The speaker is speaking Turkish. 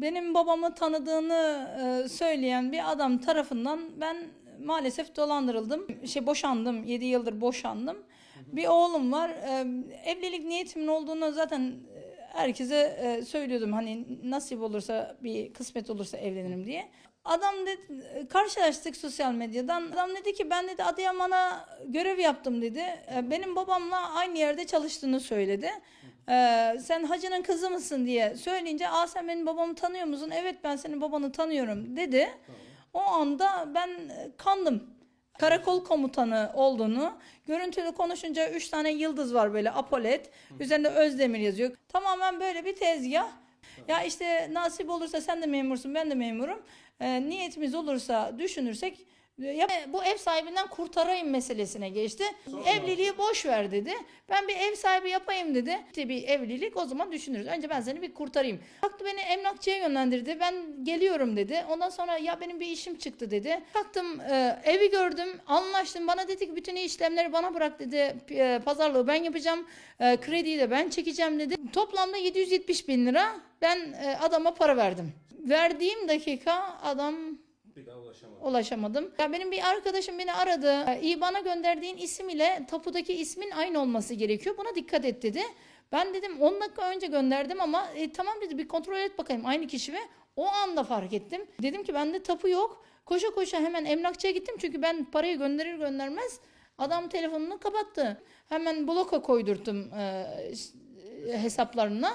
Benim babamı tanıdığını e, söyleyen bir adam tarafından ben maalesef dolandırıldım. Şey boşandım. 7 yıldır boşandım. Bir oğlum var. E, evlilik niyetimin olduğunu zaten e, herkese e, söylüyordum. Hani nasip olursa bir kısmet olursa evlenirim diye. Adam dedi karşılaştık sosyal medyadan. Adam dedi ki ben dedi Adıyaman'a görev yaptım dedi. E, Benim babamla aynı yerde çalıştığını söyledi. Ee, sen hacının kızı mısın diye söyleyince aa sen benim babamı tanıyor musun? Evet ben senin babanı tanıyorum dedi. O anda ben e, kandım. Karakol komutanı olduğunu, görüntülü konuşunca üç tane yıldız var böyle apolet, üzerinde Özdemir yazıyor. Tamamen böyle bir tezgah. Ya işte nasip olursa sen de memursun, ben de memurum. Ee, niyetimiz olursa düşünürsek e, ya bu ev sahibinden kurtarayım meselesine geçti. Evliliği boş ver dedi. Ben bir ev sahibi yapayım dedi. İşte bir evlilik o zaman düşünürüz. Önce ben seni bir kurtarayım. Kalktı beni emlakçıya yönlendirdi. Ben geliyorum dedi. Ondan sonra ya benim bir işim çıktı dedi. Kalktım e, evi gördüm. Anlaştım. Bana dedi ki bütün işlemleri bana bırak dedi. E, pazarlığı ben yapacağım. E, krediyi de ben çekeceğim dedi. Toplamda 770 bin lira ben e, adama para verdim. Verdiğim dakika adam Bir daha ulaşamadım. ulaşamadım. Ya benim bir arkadaşım beni aradı. Ee, İBAN'a gönderdiğin isim ile tapudaki ismin aynı olması gerekiyor. Buna dikkat et dedi. Ben dedim 10 dakika önce gönderdim ama e, tamam dedi bir kontrol et bakayım aynı kişi mi? O anda fark ettim. Dedim ki bende tapu yok. Koşa koşa hemen emlakçıya gittim çünkü ben parayı gönderir göndermez adam telefonunu kapattı. Hemen bloka koydurttum e, hesaplarına.